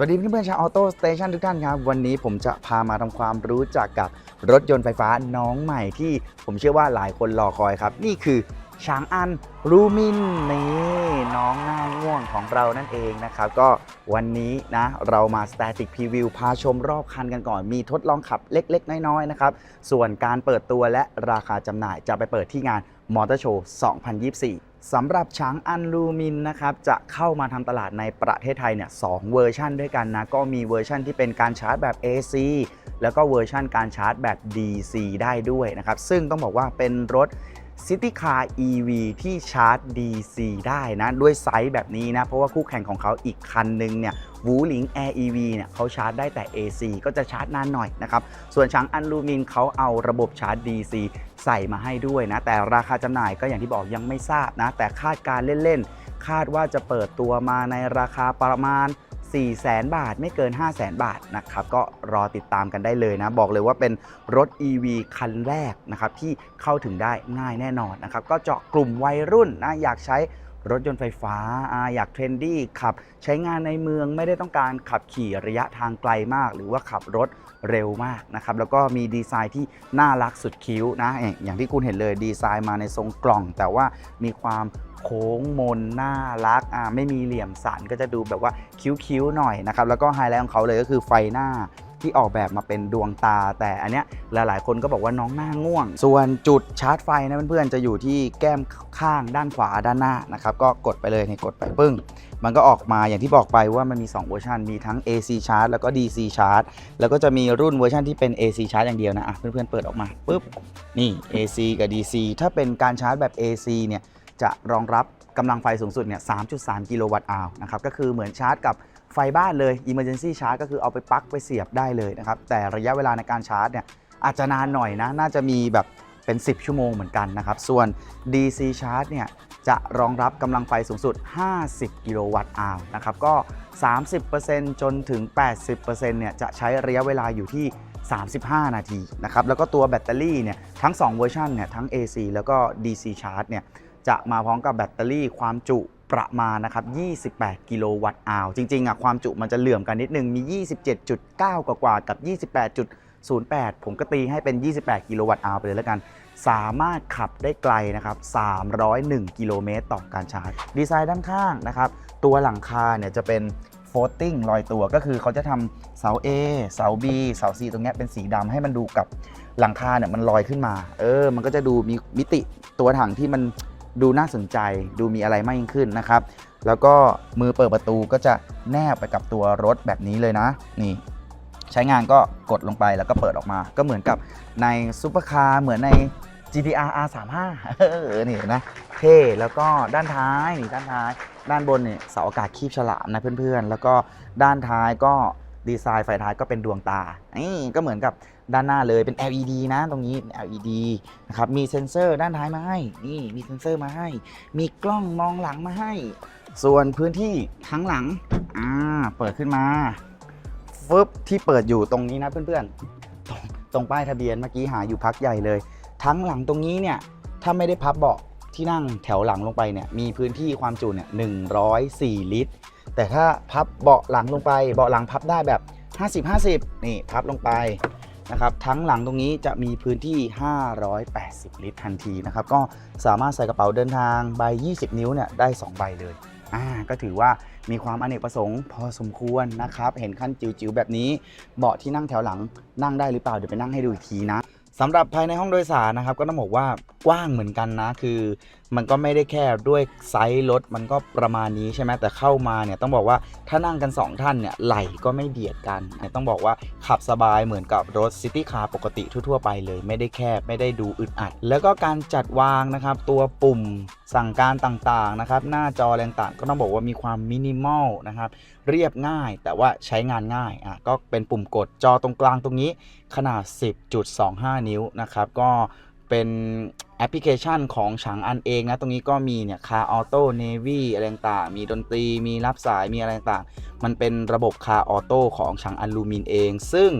สวัสดีเพื่อนๆชาวออโต้สเตชันทุกท่านครับ วันนี้ผมจะพามาทำความรู้จักกับรถยนต์ไฟฟ้าน้องใหม่ที่ผมเชื่อว่าหลายคนรอคอยครับ นี่คือช้างอันรูมินนี่น้องหน้าง่วงของเรานั่นเองนะครับ ก็วันนี้นะเรามา Static Preview พาชมรอบคันกันก่อน มีทดลองขับเล็กๆ น้อยๆ นะครับ ส่วนการเปิดตัวและราคาจำหน่ายจะไปเปิดที่งานมอเตอร์โชว์ 2024 สำหรับช้างอันลูมินนะครับจะเข้ามาทำตลาดในประเทศไทยเนี่ยสองเวอร์ชันด้วยกันนะ ก็มีเวอร์ชันที่เป็นการชาร์จแบบ AC แล้วก็เวอร์ชันการชาร์จแบบ DC ได้ด้วยนะครับ ซึ่งต้องบอกว่าเป็นรถ City Car EV ที่ชาร์จ DC ได้นะด้วยไซส์แบบนี้นะ เพราะว่าคู่แข่งของเขาอีกคันหนึ่งเนี่ยวูหลิง Air EV เนี่ยเขาชาร์จได้แต่ AC ก็จะชาร์จนานหน่อยนะครับ ส่วนช้างอันลูมินเขาเอาระบบชาร์จ DC ใส่มาให้ด้วยนะ แต่ราคาจำหน่ายก็อย่างที่บอกยังไม่ทราบนะ แต่คาดการเล่นๆ คาดว่าจะเปิดตัวมาในราคาประมาณ 4 0 0แสนบาทไม่เกิน 5 0 0แสนบาทนะครับก็รอติดตามกันได้เลยนะ บอกเลยว่าเป็นรถ EV คันแรกนะครับที่เข้าถึงได้ง่ายแน่นอนนะครับก็เจาะกลุ่มวัยรุ่นนะอยากใช้รถยนต์ไฟฟ้าอยากเทรนดี้ขับใช้งานในเมืองไม่ได้ต้องการขับขี่ระยะทางไกลมาก หรือว่าขับรถเร็วมากนะครับแล้วก็มีดีไซน์ที่น่ารักสุดคิ้วนะอย่างอย่างที่คุณเห็นเลยดีไซน์มาในทรงกล่อง แต่ว่ามีความ โค้งมนน่ารักอ่าไม่มีเหลี่ยมสันก็จะดูแบบว่าคิ้วๆหน่อยนะครับแล้วก็ไฮไลท์ของเขาเลยก็คือไฟหน้าที่ออกแบบมาเป็นดวงตา แต่อันเนี้ยหลายๆ คนก็บอกว่าน้องหน้าง่วง ส่วนจุดชาร์จไฟนะเพื่อนๆจะอยู่ที่แก้มข้างด้านขวาด้านหน้านะครับก็กดไปเลยนี่กดไปปึ้ง มันก็ออกมาอย่างที่บอกไปว่ามันมี 2 เวอร์ชันมีทั้ง AC charge แล้วก็ DC charge แล้วก็จะมีรุ่นเวอร์ชันที่เป็น AC charge อย่างเดียวนะอะเพื่อนๆเปิดออกมาปุ๊บนี่ AC กับ DC ถ้าเป็นการชาร์จแบบ AC เนี่ย จะรองรับกำลังไฟสูงสุดเนี่ย 3.3 กิโลวัตต์อาวนะครับ ก็คือเหมือนชาร์จกับไฟบ้านเลย Emergency Charge ก็คือเอาไปปลั๊กไปเสียบได้เลยนะครับ แต่ระยะเวลาในการชาร์จเนี่ยอาจจะนานหน่อยนะ น่าจะมีแบบเป็น 10 ชั่วโมงเหมือนกันนะครับ ส่วน DC Charge เนี่ยจะรองรับกำลังไฟสูงสุด 50 กิโลวัตต์อาวนะครับ ก็ 30%จนถึง 80%เนี่ยจะใช้ระยะเวลาอยู่ที่ 35 นาทีนะครับ แล้วก็ตัวแบตเตอรี่เนี่ยทั้ง 2 เวอร์ชันเนี่ยทั้ง AC แล้วก็ DC Charge เนี่ย จะมาพร้อมกับแบตเตอรี่ความจุประมาณนะครับ 28 กิโลวัตต์อาวจริงๆอะความจุมันจะเหลื่อมกันนิดนึง มี 27.9 กว่าๆกับ 28.08 ผมก็ตีให้เป็น 28 กิโลวัตต์อาวไปเลยแล้วกัน สามารถขับได้ไกลนะครับ 301 กิโลเมตรต่อการชาร์จ ดีไซน์ด้านข้างนะครับ ตัวหลังคาเนี่ยจะเป็นโฟลติ้งลอยตัวก็คือเขาจะทำเสา A เสา B เสา C ตรงนี้เป็นสีดำให้มันดูกับหลังคาเนี่ยมันลอยขึ้นมา เออ มันก็จะดูมีมิติตัวถังที่มัน ดูน่าสนใจดูมีอะไรมากยิ่งขึ้นนะครับ แล้วก็มือเปิดประตูก็จะแนบไปกับตัวรถแบบนี้เลยนะ นี่ ใช้งานก็กดลงไปแล้วก็เปิดออกมา ก็เหมือนกับในซูเปอร์คาร์เหมือนใน GTR R35 เออนี่นะเท่แล้วก็ด้านท้ายนี่ด้านท้าย ด้านบนเนี่ยเสาอากาศคีบฉลามนะเพื่อนๆ แล้วก็ด้านท้ายก็ดีไซน์ไฟท้ายก็เป็นดวงตานี่ก็เหมือนกับ ด้านหน้าเลยเป็น LED นะตรงนี้ LED นะครับมีเซ็นเซอร์ด้านท้ายมาให้นี่มีเซ็นเซอร์มาให้ มีกล้องมองหลังมาให้ ส่วนพื้นที่ทั้งหลังอ่าเปิดขึ้นมาฟึบที่เปิดอยู่ตรงนี้นะเพื่อนๆตรงตรงป้ายทะเบียนเมื่อกี้หาอยู่พักใหญ่เลย ทั้งหลังตรงนี้เนี่ยถ้าไม่ได้พับเบาะที่นั่งแถวหลังลงไปเนี่ยมีพื้นที่ความจุเนี่ย104 ลิตร แต่ถ้าพับเบาะหลังลงไป เบาะหลังพับได้แบบ 50-50 นี่พับลงไป นะครับทั้งหลังตรงนี้จะมีพื้นที่ 580 ลิตรทันทีนะครับก็สามารถใส่กระเป๋าเดินทางใบ 20 นิ้วเนี่ยได้2ใบเลยอ่าก็ถือว่ามีความอเนกประสงค์พอสมควรนะครับ เห็นขั้นจิ๋วๆแบบนี้ เบาะที่นั่งแถวหลังนั่งได้หรือเปล่า เดี๋ยวไปนั่งให้ดูอีกทีนะสำหรับภายในห้องโดยสารนะครับ ก็ต้องบอกว่ากว้างเหมือนกันนะ คือมันก็ไม่ได้แค่ด้วยไซส์รถมันก็ประมาณนี้ใช่ไหมแต่เข้ามาเนี่ยต้องบอกว่าถ้านั่งกัน 2 ท่านเนี่ยไหลก็ไม่เบียดกันต้องบอกว่าขับสบายเหมือนกับรถซิตี้คาร์ปกติทั่วๆไปเลยไม่ได้แคบไม่ได้ดูอึดอัด แล้วก็การจัดวางนะครับ ตัวปุ่มสั่งการต่างๆนะครับ หน้าจอแรงต่างก็ต้องบอกว่ามีความมินิมอลนะครับเรียบง่ายแต่ว่าใช้งานง่ายอะก็เป็นปุ่มกดจอตรงกลางตรงนี้ขนาด 10.25 นิ้วนะครับก็เป็น แอปพลิเคชันของฉางอันเองนะ ตรงนี้ก็มีเนี่ยคาออโต้เนวีอะไรต่างมีดนตรี มีรับสาย มีอะไรต่างมันเป็นระบบคาออโต้ของฉางอันลูมินเอง ซึ่ง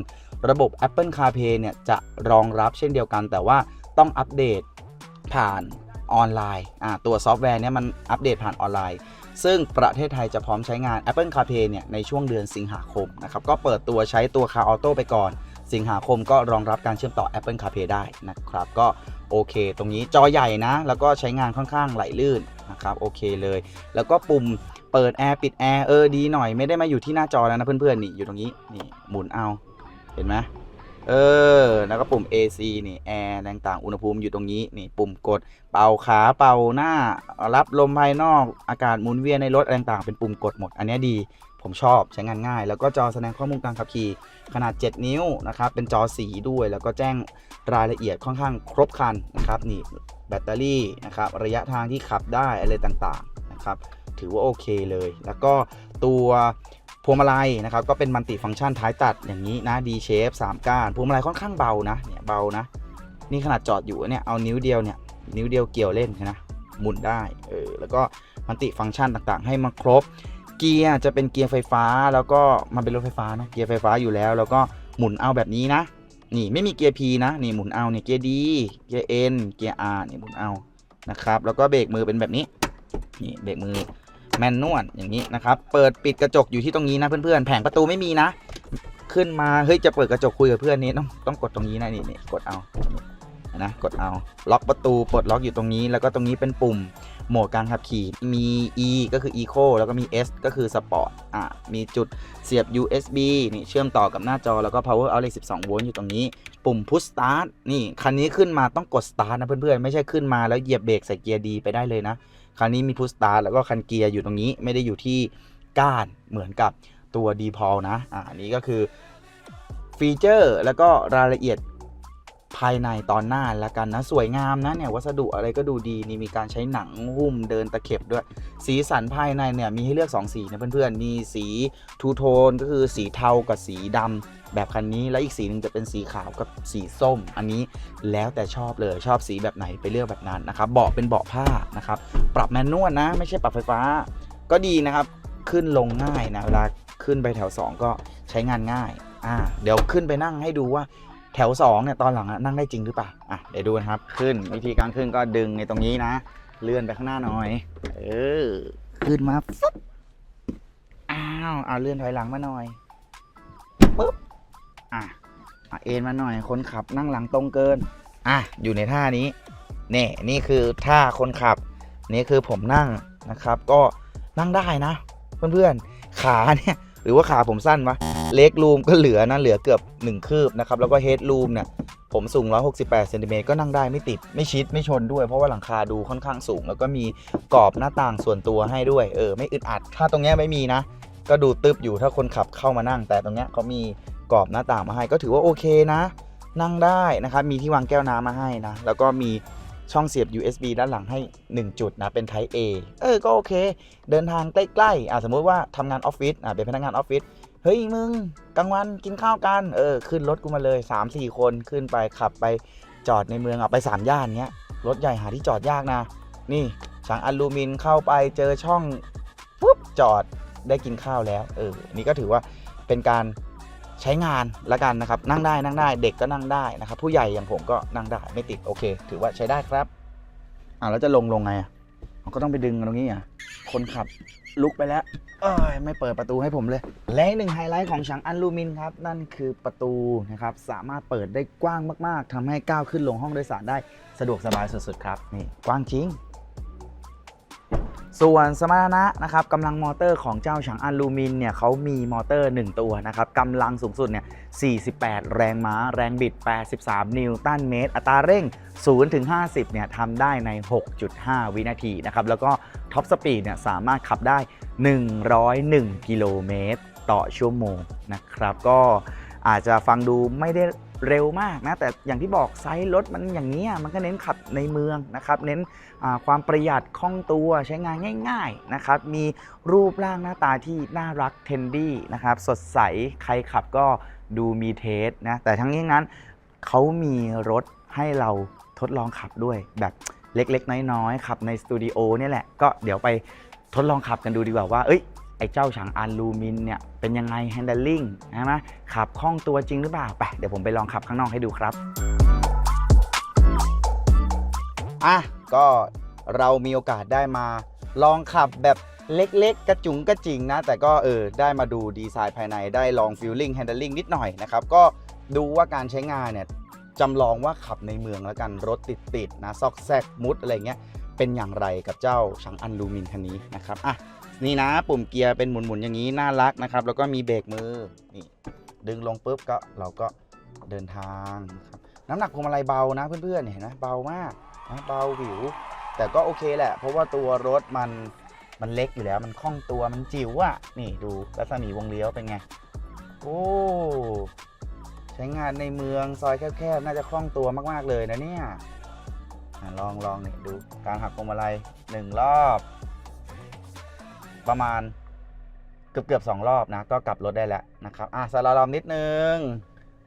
ระบบ Apple CarPlay เนี่ยจะรองรับเช่นเดียวกัน แต่ว่าต้องอัปเดตผ่านออนไลน์อ่าตัวซอฟต์แวร์เนี่ยมันอัปเดตผ่านออนไลน์ ซึ่งประเทศไทยจะพร้อมใช้งาน Apple CarPlay เนี่ยในช่วงเดือนสิงหาคมนะครับ ก็เปิดตัวใช้ตัว Car Auto ไปก่อน สิงหาคมก็รองรับการเชื่อมต่อ Apple CarPlay ได้นะครับ ก็ โอเค ตรงนี้จอใหญ่นะ แล้วก็ใช้งานค่อนข้างไหลลื่นนะครับโอเคเลย แล้วก็ปุ่มเปิดแอร์ปิดแอร์เออดีหน่อยไม่ได้มาอยู่ที่หน้าจอแล้วนะเพื่อนๆนี่อยู่ตรงนี้นี่หมุนเอาเห็นไหมเออแล้วก็ปุ่ม AC นี่แอร์ต่างๆอุณหภูมิอยู่ตรงนี้นี่ปุ่มกดเป่าขาเป่าหน้ารับลมภายนอกอากาศหมุนเวียนในรถอะไรต่างๆเป็นปุ่มกดหมด อันนี้ดี ผมชอบใช้งานง่าย แล้วก็จอแสดงข้อมูลการขับขี่ขนาด 7 นิ้วนะครับเป็นจอสีด้วย แล้วก็แจ้งรายละเอียดค่อนข้างครบครันนะครับนี่แบตเตอรี่นะครับระยะทางที่ขับได้อะไรต่างๆนะครับถือว่าโอเคเลย แล้วก็ตัวพวงมาลัยนะครับก็เป็นมัลติฟังก์ชันท้ายตัดอย่างนี้นะ D shape 3ก้านพวงมาลัยค่อนข้างเบานะเนี่ยเบานะนี่ขนาดจอดอยู่เนี่ยเอานิ้วเดียวเนี่ยนิ้วเดียวเกี่ยวเล่นนะหมุนได้เออแล้วก็มัลติฟังก์ชันต่างๆ ให้มาครบ เกียร์จะเป็นเกียร์ไฟฟ้า แล้วก็มันเป็นรถไฟฟ้านะเกียร์ไฟฟ้าอยู่แล้ว แล้วก็หมุนเอาแบบนี้นะ นี่ไม่มีเกียร์ P นะนี่หมุนเอาเนี่ยเกียร์ D เกียร์ N เกียร์ R นี่หมุนเอานะครับแล้วก็เบรกมือเป็นแบบนี้นี่เบรกมือแมนนวลอย่างนี้นะครับ เปิดปิดกระจกอยู่ที่ตรงนี้นะเพื่อนๆ แผงประตูไม่มีนะ ขึ้นมา เฮ้ย จะเปิดกระจกคุยกับเพื่อนนี้ต้องต้องกดตรงนี้นะนี่นี่กดเอา นะกดเอา ล็อกประตูปลดล็อกอยู่ตรงนี้ แล้วก็ตรงนี้เป็นปุ่มโหมดการขับขี่มี E ก็คือ Eco แล้วก็มี S ก็คือ Sport อะมีจุดเสียบ USB นี่เชื่อมต่อกับหน้าจอแล้วก็ power outlet 12 โวลต์อยู่ตรงนี้ ปุ่ม push start นี่ คันนี้ขึ้นมาต้องกด start นะเพื่อนๆ ไม่ใช่ขึ้นมาแล้วเหยียบเบรกใส่เกียร์ดีไปได้เลยนะ คันนี้มีพุชสตาร์แล้วก็คันเกียร์อยู่ตรงนี้ไม่ได้อยู่ที่ก้านเหมือนกับตัว d p o l นะอ่านี้ก็คือฟีเจอร์แล้วก็รายละเอียด ภายในตอนหน้าและกันนะสวยงามนะเนี่ยวัสดุอะไรก็ดูดีนี่มีการใช้หนังหุ้มเดินตะเข็บด้วย สีสันภายในเนี่ยมีให้เลือก 2 สีนะเพื่อนๆ มีสีทูโทนก็คือสีเทากับสีดำแบบคันนี้แล้วอีกสีหนึ่งจะเป็นสีขาวกับสีส้ม อันนี้แล้วแต่ชอบเลยชอบสีแบบไหนไปเลือกแบบนั้นนะครับเบาะเป็นเบาะผ้านะครับปรับแมนนวลนะ ไม่ใช่ปรับไฟฟ้า ก็ดีนะครับขึ้นลงง่ายนะเวลาขึ้นไปแถว 2 ก็ใช้งานง่ายอ่าเดี๋ยวขึ้นไปนั่งให้ดูว่า ถว2เนี่ยตอนหลังอะนั่งได้จริงหรือเปล่าอะเดี๋ยวดูนะครับขึ้นวิธีการขึ้นก็ดึงในตรงนี้นะ เลื่อนไปข้างหน้าหน่อย เออ ขึ้นมาฟึ๊บอ้าวเอาเลื่อนถอยหลังมาหน่อยปุ๊บอะเอ็นมาหน่อยคนขับนั่งหลังตรงเกิน อะอยู่ในท่านี้เนี่ยนี่คือท่าคนขับ นี่คือผมนั่งนะครับ ก็นั่งได้นะ เพื่อนๆขาเนี่ยหรือว่าขาผมสั้นวะ เล็กรูมก็เหลือนะเหลือเกือบ 1 คืบนะครับ แล้วก็เฮดรูมเนี่ยผมสูง 168เซนติเมตรก็นั่งได้ไม่ติดไม่ชิดไม่ชนด้วย เพราะว่าหลังคาดูค่อนข้างสูง แล้วก็มีกรอบหน้าต่างส่วนตัวให้ด้วย เออ ไม่อึดอัด ถ้าตรงเนี้ยไม่มีนะ ก็ดูตึบอยู่ถ้าคนขับเข้ามานั่ง แต่ตรงเนี้ยเขามีกรอบหน้าต่างมาให้ ก็ถือว่าโอเคนะ นั่งได้นะครับ มีที่วางแก้วน้ำมาให้นะ แล้วก็มีช่องเสียบ USB ด้านหลังให้ 1 จุดนะ เป็น Type A เออ ก็โอเค เดินทางใกล้ๆอะสมมุติว่าทำงานออฟฟิศอะเป็นพนักงานออฟฟิศ เฮ้ยมึงกลางวันกินข้าวกันเออขึ้นรถกูมาเลย3-4 คนขึ้นไปขับไปจอดในเมืองอะไป3ย่านเงี้ยรถใหญ่หาที่จอดยากนะ นี่ฉางอลูมินเข้าไปเจอช่องปุ๊บจอดได้กินข้าวแล้วเออนี่ก็ถือว่าเป็นการใช้งานละกันนะครับ นั่งได้นั่งได้เด็กก็นั่งได้นะครับ ผู้ใหญ่อย่างผมก็นั่งได้ไม่ติดโอเค ถือว่าใช้ได้ครับอ่าแล้วจะลงลงไงอะก็ต้องไปดึงตรงนี้อะ คนขับลุกไปแล้ว เอ้ยไม่เปิดประตูให้ผมเลย และอีกหนึ่งไฮไลท์ของฉางอลูมินครับ นั่นคือประตูนะครับ สามารถเปิดได้กว้างมาก ๆทำให้ก้าวขึ้นลงห้องโดยสารได้สะดวกสบายสุดๆครับ นี่กว้างจริง ส่วนสมรรถนะนะครับกำลังมอเตอร์ของเจ้าฉางอลูมินเนี่ยเขามีมอเตอร์ 1 ตัวนะครับกำลังสูงสุดเนี่ย 48 แรงม้า แรงบิด 83 นิวตันเมตร อัตราเร่ง 0 ถึง 50 เนี่ยทำได้ใน 6.5 วินาทีนะครับ แล้วก็ท็อปสปีดเนี่ยสามารถขับได้ 101 กิโลเมตร ต่อชั่วโมงนะครับ ก็อาจจะฟังดูไม่ได้ เร็วมากนะแต่อย่างที่บอกไซส์รถมันอย่างนี้มันก็เน้นขับในเมืองนะครับเน้นความประหยัดคล่องตัวใช้งานง่ายๆนะครับมีรูปร่างหน้าตาที่น่ารักเทนดี้นะครับสดใสใครขับก็ดูมีเทสนะแต่ทั้งนี้ทั้งนั้นเขามีรถให้เราทดลองขับด้วยแบบเล็กๆ น้อยๆขับในสตูดิโอเนี่ยแหละก็เดี๋ยวไปทดลองขับกันดูดีกว่าว่า เอ้ย ไอ้เจ้าฉางอลูมินเนี่ยเป็นยังไง handling นะมะขับคล่องตัวจริงหรือเปล่าไปเดี๋ยวผมไปลองขับข้างนอกให้ดูครับ อะ ก็เรามีโอกาสได้มาลองขับแบบเล็กๆ กระจุงกระจิงนะ แต่ก็เออได้มาดูดีไซน์ภายในได้ลองฟิลลิ่งแฮนด์ลิงนิดหน่อยนะครับ ก็ดูว่าการใช้งานเนี่ยจำลองว่าขับในเมืองแล้วกันรถติดๆนะซอกแซกมุดอะไรเงี้ยเป็นอย่างไรกับเจ้าชังอันลูมินคันนี้นะครับอะ นี่นะปุ่มเกียร์เป็นหมุนๆอย่างนี้น่ารักนะครับ แล้วก็มีเบรกมือนี่ดึงลงปุ๊บก็เราก็เดินทางนะครับน้ำหนักพวงมาลัยเบานะเพื่อนๆเห็นไหมเบามากนะเบาหวิว แต่ก็โอเคแหละ เพราะว่าตัวรถมันมันเล็กอยู่แล้วมันคล่องตัวมันจิ๋วอะนี่ดูรัศมีวงเลี้ยวเป็นไงโอ้ใช้งานในเมืองซอยแคบๆน่าจะคล่องตัวมากๆเลยนะเนี่ยลองลองเนี่ยดูการหักพวงมาลัยหนึ่งรอบ ประมาณเกือบเกือบสองรอบนะ ก็กลับรถได้แล้วนะครับ อะสลาลอมนิดนึง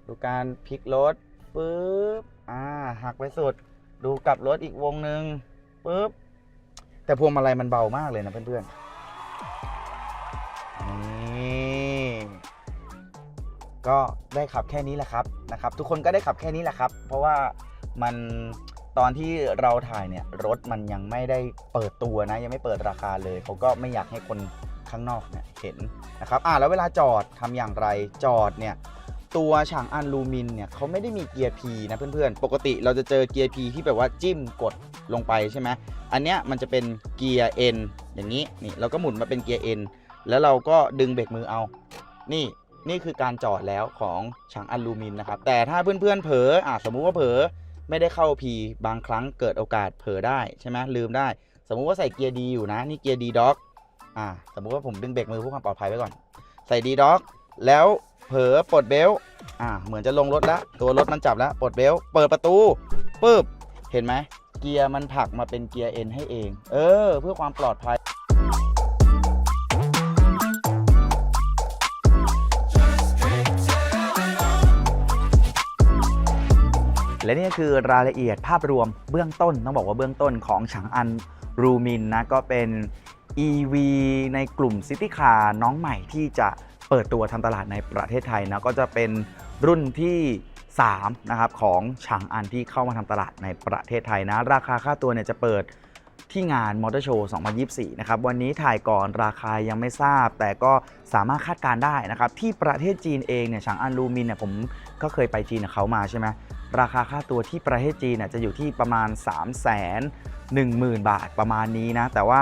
ดูการพลิกรถปึ๊บ อ่าหักไปสุด ดูกลับรถอีกวงหนึ่งปึ๊บ แต่พวงมาลัยมันเบามากเลยนะเพื่อนๆ นี่ก็ได้ขับแค่นี้แหละครับนะครับ ทุกคนก็ได้ขับแค่นี้แหละครับ เพราะว่ามัน ตอนที่เราถ่ายเนี่ยรถมันยังไม่ได้เปิดตัวนะ ยังไม่เปิดราคาเลยเขาก็ไม่อยากให้คนข้างนอกเนี่ยเห็นนะครับอ่าแล้วเวลาจอดทำอย่างไรจอดเนี่ยตัวฉางอันลูมินเนี่ยเขาไม่ได้มีเกียร์ P นะเพื่อนๆ ปกติเราจะเจอเกียร์ P ที่แบบว่าจิ้มกดลงไปใช่ไหมอันเนี้ยมันจะเป็นเกียร์ N อย่างนี้นี่เราก็หมุนมาเป็นเกียร์ N แล้วเราก็ดึงเบรกมือเอา นี่นี่คือการจอดแล้วของฉางอันลูมินนะครับแต่ถ้าเพื่อนๆเผลออะสมมุติว่าเผลอ ไม่ได้เข้า P บางครั้งเกิดโอกาสเผลอได้ใช่ไหมลืมได้ สมมุติว่าใส่เกียร์ดีอยู่นะ นี่เกียร์ดีด็อกอ่าสมมุติว่าผมดึงเบรกมือเพื่อความปลอดภัยไว้ก่อน ใส่ดีด็อกแล้วเผลอปลดเบลต์อ่าเหมือนจะลงรถแล้วตัวรถมันจับแล้วปลดเบลต์เปิดประตูปึ๊บเห็นไหมเกียร์มันผลักมาเป็นเกียร์ N ให้เอง เออ เพื่อความปลอดภัย และนี่ก็คือรายละเอียดภาพรวมเบื้องต้น ต้องบอกว่าเบื้องต้นของฉางอันรูมินนะก็เป็น EV ในกลุ่มซิตี้คาร์น้องใหม่ที่จะเปิดตัวทำตลาดในประเทศไทยนะก็จะเป็นรุ่นที่ 3 นะครับของฉางอันที่เข้ามาทำตลาดในประเทศไทยนะ ราคาค่าตัวเนี่ยจะเปิดที่งานมอเตอร์โชว์ 2024 นะครับ วันนี้ถ่ายก่อนราคายังไม่ทราบ แต่ก็สามารถคาดการได้นะครับ ที่ประเทศจีนเองเนี่ยฉางอันรูมินเนี่ยผมก็เคยไปจีนกับเขามาใช่ไหม ราคาค่าตัวที่ประเทศจีนจะอยู่ที่ประมาณ 3 1 0 0 0 0 บาทประมาณนี้นะ แต่ว่า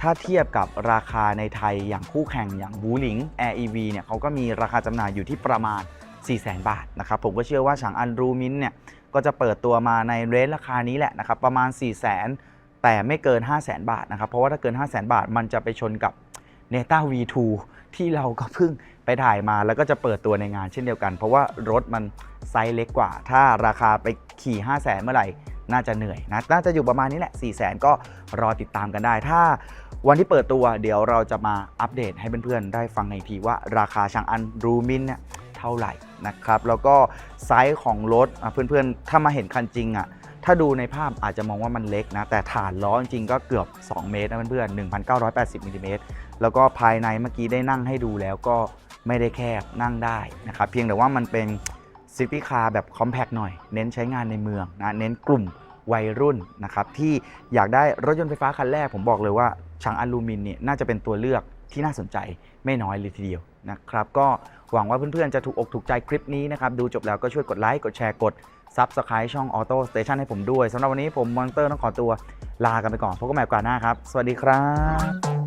ถ้าเทียบกับราคาในไทยอย่างคู่แข่งอย่างบูหลิง Air EV เนี่ยเขาก็มีราคาจำหน่ายอยู่ที่ประมาณ 4 0 0 0 0 0 บาทนะครับ ผมก็เชื่อว่าฉางอันรูมินเนี่ยก็จะเปิดตัวมาในเรนจ์ราคานี้แหละนะครับประมาณ 4 0 0 0 0 0แต่ไม่เกิน 5 0 0 0 0 0 บาทนะครับเพราะว่าถ้าเกิน 5 0 0 0 0 0 บาท มันจะไปชนกับ n e t a V2 ที่เราก็เพิ่งไปถ่ายมาแล้วก็จะเปิดตัวในงานเช่นเดียวกัน เพราะว่ารถมันไซส์เล็กกว่า ถ้าราคาไปขี่ 5 0 0 0 0 0เมื่อไหร่น่าจะเหนื่อยนะน่าจะอยู่ประมาณนี้แหละ4 0 0 0 0 0ก็รอติดตามกันได้ ถ้าวันที่เปิดตัวเดี๋ยวเราจะมาอัปเดตให้เพื่อนๆได้ฟังในทีว่าราคาช่างอันรูมินเนี่ยเท่าไหร่นะครับแล้วก็ไซส์ของรถเพื่อนๆ ถ้ามาเห็นคันจริงอะถ้าดูในภาพอาจจะมองว่ามันเล็กนะ แต่ฐานล้อจริงๆก็เกือบ 2 เมตรนะเพื่อนๆ 1,980มิลลิเมตร แล้วก็ภายในเมื่อกี้ได้นั่งให้ดูแล้วก็ไม่ได้แคบนั่งได้นะครับเพียงแต่ว่ามันเป็นซิตี้คาร์แบบคอมแพ t หน่อย เน้นใช้งานในเมืองนะเน้นกลุ่มวัยรุ่นนะครับที่อยากได้รถยนต์ไฟฟ้าคันแรก ผมบอกเลยว่าช่างอลูมินเนี่ยน่าจะเป็นตัวเลือกที่น่าสนใจไม่น้อยเลยทีเดียวนะครับก็หวังว่าเพื่อนๆ จะถูกอกถูกใจคลิปนี้นะครับ ดูจบแล้วก็ช่วยกดไลค์กดแชร์กด Subscribe ช่อง Auto Station ให้ผมด้วยสำหรับวันนี้ผมมอนเตอร์ต้องขอตัวลากันไปก่อนพบกันใหม่โอกาสหน้าครับ สวัสดีครับ